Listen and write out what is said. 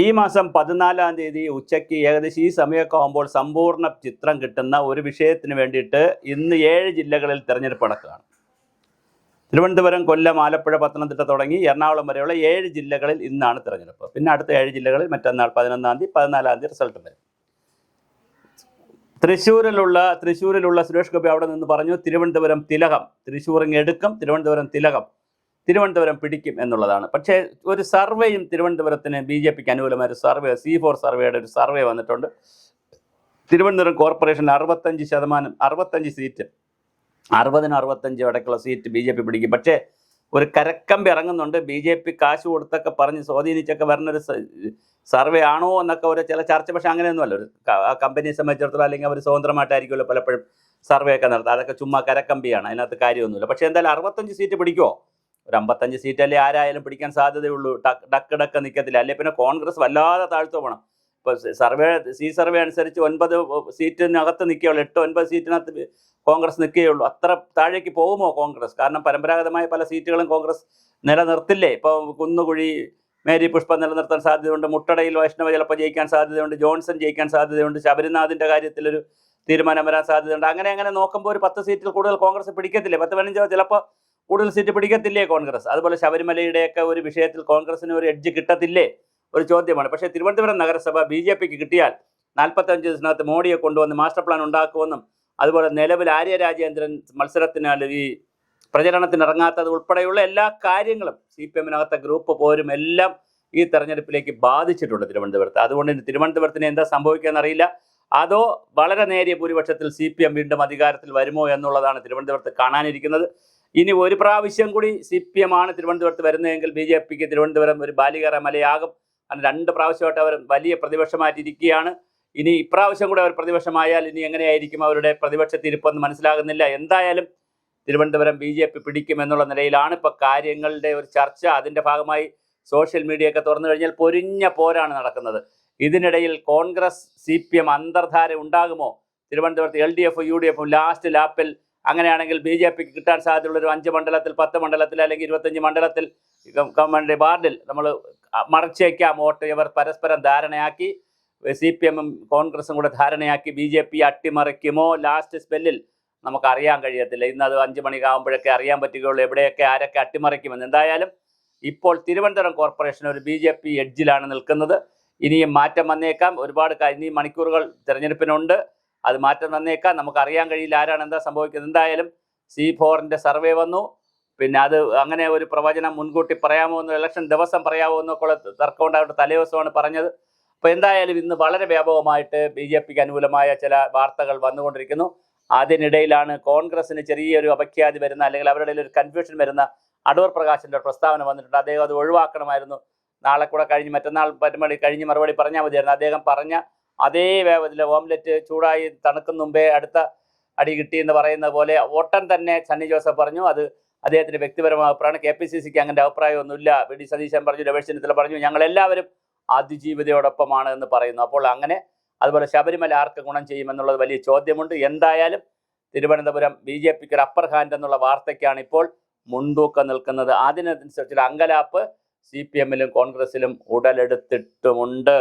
ഈ മാസം പതിനാലാം തീയതി ഉച്ചയ്ക്ക് ഏകദേശം ഈ സമയമൊക്കെ ആകുമ്പോൾ സമ്പൂർണ ചിത്രം കിട്ടുന്ന ഒരു വിഷയത്തിന് വേണ്ടിയിട്ട് ഇന്ന് ഏഴ് ജില്ലകളിൽ തിരഞ്ഞെടുപ്പ് നടക്കുകയാണ്. തിരുവനന്തപുരം കൊല്ലം ആലപ്പുഴ പത്തനംതിട്ട തുടങ്ങി എറണാകുളം വരെയുള്ള ഏഴ് ജില്ലകളിൽ ഇന്നാണ് തിരഞ്ഞെടുപ്പ്. പിന്നെ അടുത്ത ഏഴ് ജില്ലകളിൽ മറ്റന്നാൾ പതിനൊന്നാം തീയതി പതിനാലാം തീയതി റിസൾട്ട് വരും. തൃശ്ശൂരിലുള്ള തൃശ്ശൂരിലുള്ള സുരേഷ് ഗോപി അവിടെ നിന്ന് പറഞ്ഞു തിരുവനന്തപുരം തിലകം തൃശ്ശൂർ എടുക്കും തിരുവനന്തപുരം തിലകം. തിരുവനന്തപുരം പിടിക്കും എന്നുള്ളതാണ്. പക്ഷേ ഒരു സർവേയും തിരുവനന്തപുരത്തിന് ബി ജെ പിക്ക് അനുകൂലമായ ഒരു സർവേ സി ഫോർ സർവേയുടെ ഒരു സർവേ വന്നിട്ടുണ്ട്. തിരുവനന്തപുരം കോർപ്പറേഷൻ അറുപത്തഞ്ച് ശതമാനം അറുപത്തഞ്ച് സീറ്റ്. അറുപതിന് അറുപത്തഞ്ച് അടക്കമുള്ള സീറ്റ് ബി ജെ പി പിടിക്കും. പക്ഷേ ഒരു കരക്കമ്പ് ഇറങ്ങുന്നുണ്ട്. ബി ജെ പി കാശ് കൊടുത്തൊക്കെ പറഞ്ഞ് സ്വാധീനിച്ചൊക്കെ വരുന്നൊരു സർവേ ആണോ എന്നൊക്കെ ഒരു ചില ചർച്ച. പക്ഷേ അങ്ങനെയൊന്നുമല്ല. ഒരു കമ്പനിയെ സംബന്ധിച്ചിടത്തോളം അല്ലെങ്കിൽ അവർ സ്വതന്ത്രമായിട്ടായിരിക്കുമല്ലോ പലപ്പോഴും സർവേ ഒക്കെ നടത്തുക. അതൊക്കെ ചുമ്മാ കരക്കമ്പിയാണ്. അതിനകത്ത് കാര്യമൊന്നുമില്ല. പക്ഷേ എന്തായാലും അറുപത്തഞ്ച് സീറ്റ് പിടിക്കുമോ ഒരു അമ്പത്തഞ്ച് സീറ്റല്ലേ ആരായാലും പിടിക്കാൻ സാധ്യതയുള്ളൂ. ടക്ക് ഡക്ക് ഡക്ക് നിൽക്കത്തില്ല അല്ലെ? പിന്നെ കോൺഗ്രസ് വല്ലാതെ താഴ്ത്തു പോകണം ഇപ്പോൾ സർവേ സി സർവേ അനുസരിച്ച് ഒൻപത് സീറ്റിനകത്ത് നിൽക്കുകയുള്ളൂ എട്ട് ഒൻപത് സീറ്റിനകത്ത് കോൺഗ്രസ് നിൽക്കുകയുള്ളൂ അത്ര താഴേക്ക് പോകുമോ കോൺഗ്രസ്? കാരണം പരമ്പരാഗതമായ പല സീറ്റുകളും കോൺഗ്രസ് നിലനിർത്തില്ലേ? ഇപ്പോൾ കുന്നുകുഴി മേരി പുഷ്പ നിലനിർത്താൻ സാധ്യതയുണ്ട്. മുട്ടടയിൽ വൈഷ്ണവ ചിലപ്പോൾ ജയിക്കാൻ സാധ്യതയുണ്ട്. ജോൺസൺ ജയിക്കാൻ സാധ്യതയുണ്ട്. ശബരിനാഥിന്റെ കാര്യത്തിലൊരു തീരുമാനം വരാൻ സാധ്യതയുണ്ട്. അങ്ങനെ അങ്ങനെ നോക്കുമ്പോൾ ഒരു പത്ത് സീറ്റിൽ കൂടുതൽ കോൺഗ്രസ് പിടിക്കത്തില്ലേ? പത്ത് പതിനഞ്ചോ ചിലപ്പോൾ കൂടുതൽ സീറ്റ് പിടിക്കത്തില്ലേ കോൺഗ്രസ്? അതുപോലെ ശബരിമലയുടെയൊക്കെ ഒരു വിഷയത്തിൽ കോൺഗ്രസിന് ഒരു എഡ്ജ് കിട്ടത്തില്ലേ? ഒരു ചോദ്യമാണ്. പക്ഷേ തിരുവനന്തപുരം നഗരസഭ ബി ജെ പിക്ക് കിട്ടിയാൽ നാൽപ്പത്തഞ്ച് ദിവസത്തിനകത്ത് മോഡിയെ കൊണ്ടുവന്ന് മാസ്റ്റർ പ്ലാൻ ഉണ്ടാക്കുമെന്നും അതുപോലെ നിലവിൽ ആര്യ രാജേന്ദ്രൻ മത്സരത്തിനാൽ ഈ പ്രചരണത്തിന് ഇറങ്ങാത്തത് ഉൾപ്പെടെയുള്ള എല്ലാ കാര്യങ്ങളും സി പി എമ്മിനകത്തെ ഗ്രൂപ്പ് പോരും എല്ലാം ഈ തെരഞ്ഞെടുപ്പിലേക്ക് ബാധിച്ചിട്ടുണ്ട് തിരുവനന്തപുരത്ത്. അതുകൊണ്ട് തിരുവനന്തപുരത്തിന് എന്താ സംഭവിക്കുക അറിയില്ല. അതോ വളരെ നേരിയ ഭൂരിപക്ഷത്തിൽ സി വീണ്ടും അധികാരത്തിൽ വരുമോ എന്നുള്ളതാണ് തിരുവനന്തപുരത്ത് കാണാനിരിക്കുന്നത്. ഇനി ഒരു പ്രാവശ്യം കൂടി സി പി എം ആണ് തിരുവനന്തപുരത്ത് വരുന്നതെങ്കിൽ ബി ജെ പിക്ക് തിരുവനന്തപുരം ഒരു ബാലികര മലയാകും. അങ്ങനെ രണ്ട് പ്രാവശ്യമായിട്ട് അവർ വലിയ പ്രതിപക്ഷമായിട്ടിരിക്കുകയാണ്. ഇനി ഇപ്രാവശ്യം കൂടെ അവർ പ്രതിപക്ഷമായാൽ ഇനി എങ്ങനെയായിരിക്കും അവരുടെ പ്രതിപക്ഷത്തിരിപ്പെന്ന് മനസ്സിലാകുന്നില്ല. എന്തായാലും തിരുവനന്തപുരം ബി ജെ പി പിടിക്കുമെന്നുള്ള നിലയിലാണ് ഇപ്പോൾ കാര്യങ്ങളുടെ ഒരു ചർച്ച. അതിന്റെ ഭാഗമായി സോഷ്യൽ മീഡിയ ഒക്കെ തുറന്നു കഴിഞ്ഞാൽ പൊരിഞ്ഞ പോരാണ് നടക്കുന്നത്. ഇതിനിടയിൽ കോൺഗ്രസ് സി പി എം അന്തർധാര ഉണ്ടാകുമോ? തിരുവനന്തപുരത്ത് എൽ ഡി എഫും യു ഡി എഫും ലാസ്റ്റ് ലാപ്പിൽ അങ്ങനെയാണെങ്കിൽ ബി ജെ പിക്ക് കിട്ടാൻ സാധ്യതയുള്ള ഒരു അഞ്ച് മണ്ഡലത്തിൽ പത്ത് മണ്ഡലത്തിൽ അല്ലെങ്കിൽ ഇരുപത്തഞ്ച് മണ്ഡലത്തിൽ ഗവൺമെന്റ് വാർഡിൽ നമ്മൾ മറച്ചേക്കാം വോട്ട് ഇവർ പരസ്പരം ധാരണയാക്കി സി പി എമ്മും കോൺഗ്രസും കൂടെ ധാരണയാക്കി ബി ജെ പി അട്ടിമറിക്കുമോ? ലാസ്റ്റ് സ്പെല്ലിൽ നമുക്ക് അറിയാൻ കഴിയത്തില്ല. ഇന്ന് അത് അഞ്ച് മണിക്കാകുമ്പോഴൊക്കെ അറിയാൻ പറ്റുകയുള്ളൂ എവിടെയൊക്കെ ആരൊക്കെ അട്ടിമറിക്കുമെന്ന്. എന്തായാലും ഇപ്പോൾ തിരുവനന്തപുരം കോർപ്പറേഷൻ ഒരു ബി ജെ പി എഡ്ജിലാണ് നിൽക്കുന്നത്. ഇനിയും മാറ്റം വന്നേക്കാം. ഒരുപാട് ഇനി മണിക്കൂറുകൾ തിരഞ്ഞെടുപ്പിനുണ്ട്. അത് മാറ്റം വന്നേക്കാം. നമുക്ക് അറിയാൻ കഴിയില്ല ആരാണ് എന്താ സംഭവിക്കുന്നത്. എന്തായാലും സി ഫോറിന്റെ സർവേ വന്നു. പിന്നെ അത് അങ്ങനെ ഒരു പ്രവചനം മുൻകൂട്ടി പറയാമോ എന്ന് ഇലക്ഷൻ ദിവസം പറയാമോ എന്നൊക്കെ ഉള്ള തർക്കം ഉണ്ടായിട്ട് തലേദിവസമാണ് പറഞ്ഞത്. അപ്പോൾ എന്തായാലും ഇന്ന് വളരെ വ്യാപകമായിട്ട് ബി ജെ പിക്ക് അനുകൂലമായ ചില വാർത്തകൾ വന്നുകൊണ്ടിരിക്കുന്നു. അതിനിടയിലാണ് കോൺഗ്രസിന് ചെറിയൊരു അപഖ്യാതി വരുന്ന അല്ലെങ്കിൽ അവരുടെ ഒരു കൺഫ്യൂഷൻ വരുന്ന അടൂർ പ്രകാശിന്റെ പ്രസ്താവന വന്നിട്ടുണ്ട്. അദ്ദേഹം അത് ഒഴിവാക്കണമായിരുന്നു. നാളെ കൂടെ കഴിഞ്ഞ് മറ്റന്നാൾ പരിപാടി കഴിഞ്ഞ് മറുപടി പറഞ്ഞാൽ മതിയായിരുന്നു. അദ്ദേഹം പറഞ്ഞ അതേ വേവത്തിൽ ഓംലെറ്റ് ചൂടായി തണുക്കും മുമ്പേ അടുത്ത അടി കിട്ടി എന്ന് പറയുന്ന പോലെ ഒട്ടൻ തന്നെ സണ്ണി ജോസഫ് പറഞ്ഞു. അത് അദ്ദേഹത്തിന്റെ വ്യക്തിപരമായ അഭിപ്രായമാണ്. കെ പി സി സിക്ക് അങ്ങനെ അഭിപ്രായമൊന്നുമില്ല. വി ഡി സതീശൻ പറഞ്ഞു രമേശ് ചെന്നിത്തല പറഞ്ഞു ഞങ്ങളെല്ലാവരും അതിജീവിതയോടൊപ്പമാണ് എന്ന് പറയുന്നു. അപ്പോൾ അങ്ങനെ അതുപോലെ ശബരിമല ആർക്ക് ഗുണം ചെയ്യുമെന്നുള്ളത് വലിയ ചോദ്യമുണ്ട്. എന്തായാലും തിരുവനന്തപുരം ബി ജെ പിക്ക് ഒരു അപ്പർ ഹാൻഡ് എന്നുള്ള വാർത്തയ്ക്കാണ് ഇപ്പോൾ മുൻതൂക്കം നിൽക്കുന്നത്. അതിനനുസരിച്ചുള്ള അങ്കലാപ്പ് സി പി എമ്മിലും കോൺഗ്രസിലും ഉടലെടുത്തിട്ടുമുണ്ട്.